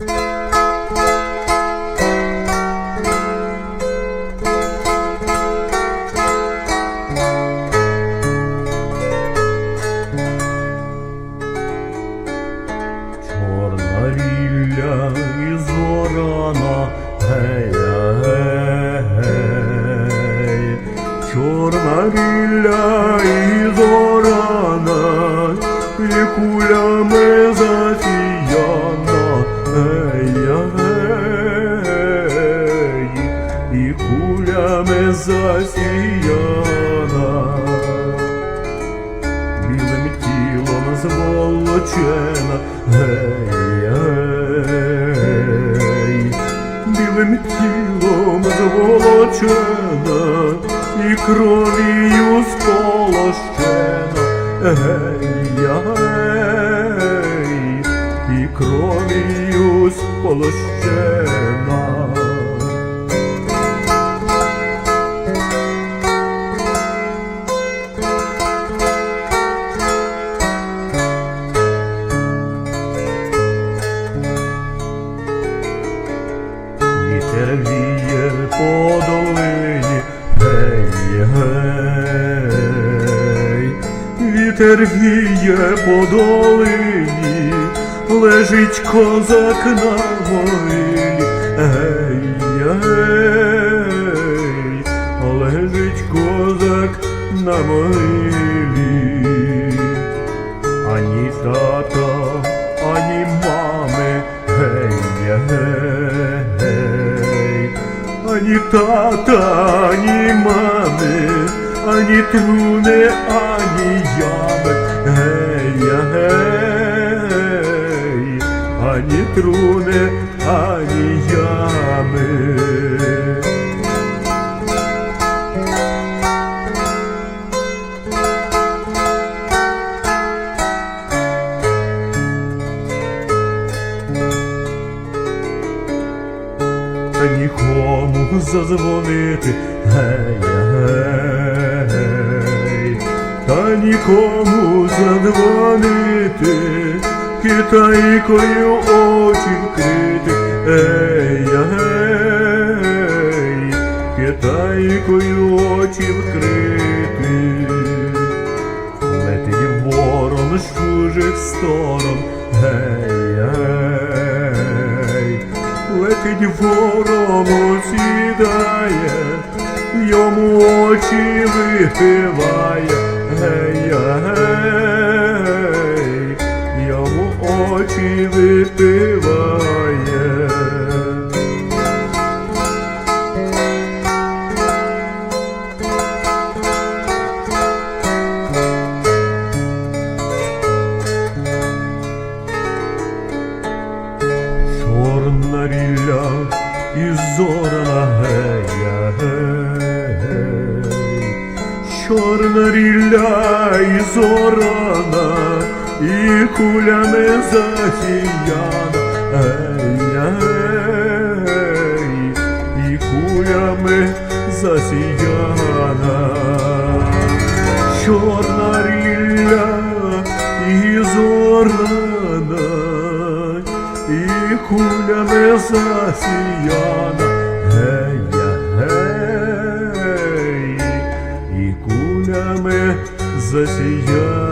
Чорна рілля і зорана, зволочена, гей, гей, білим тілом зволочена, і кров'ю сполощена, гей, гей, і кров'ю сполощена. Вітер по долині, гей, гей, вітер віє по долині, лежить козак на могилі, ані тата, ані мами, ані труни, ані ями, гей, гей, ані труни, та нікому задзвонити, гей, гей, та нікому задзвонити, китайкою очі вкрити, ей, гей, китайкою очі вкрити. Летить ворон з чужих сторон, гей, гей, летить ворон, сідає, йому очі випиває, гей, гей, йому очі випиває. Чорна рілля і зорана, і кулями засіяна, гей, гей, і кулями засіяна, чорна рілля і зорана, і кулями засіяна, засіяна.